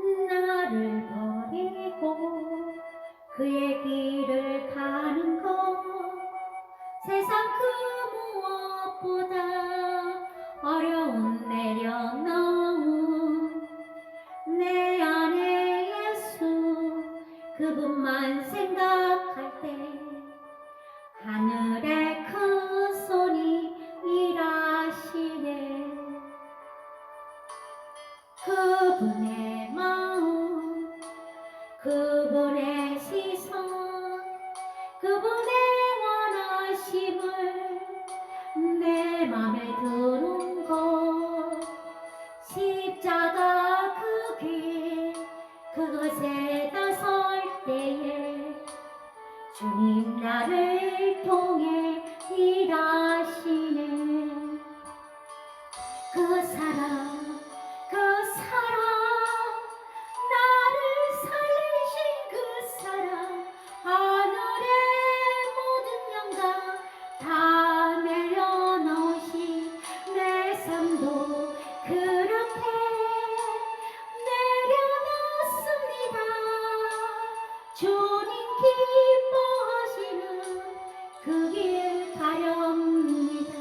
나를 버리고 그의 길을 가는 것 세상 그 무엇보다 어려운 내려놓음 내 안에 예수 그분만 생각할 때 하늘의 그분의 시선 그분의 원하심을 내 맘에 드는 것. 십자가 그길 그것에 나설 때에 주님 나를 통해 일하시네. 그 사랑 기뻐하시는 그 길 가렵니다.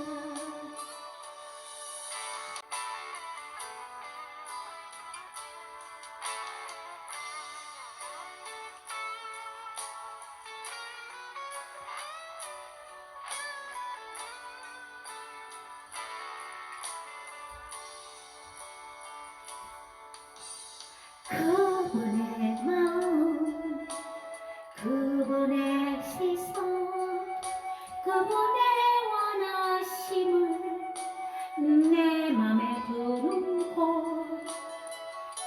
그 그분의 시선 그분의 원하심을 내 맘에 두는 곳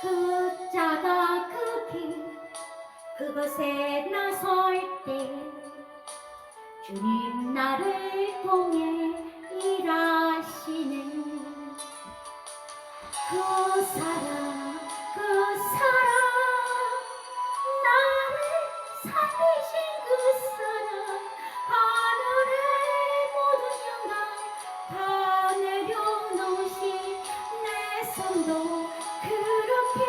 그 자가 그길 그것에 나설 때 주님 나를 통해 일하시네. 그 사랑 도 그렇게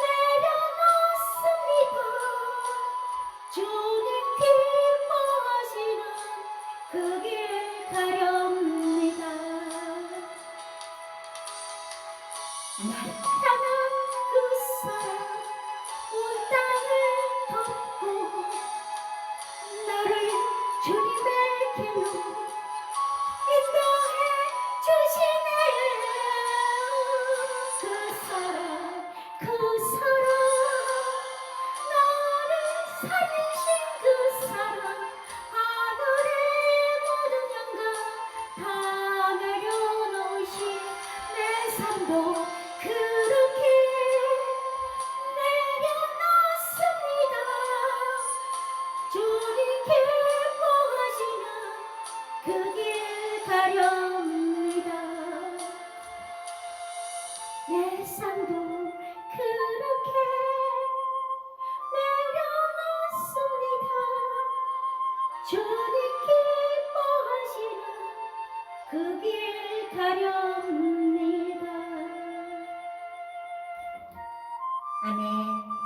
내려놓습니다. 주님 기뻐하시는 그 길 가렵니다. 나를 그 사랑 온 땅을 덮고 나를 주님의 길로 가렵니다 아멘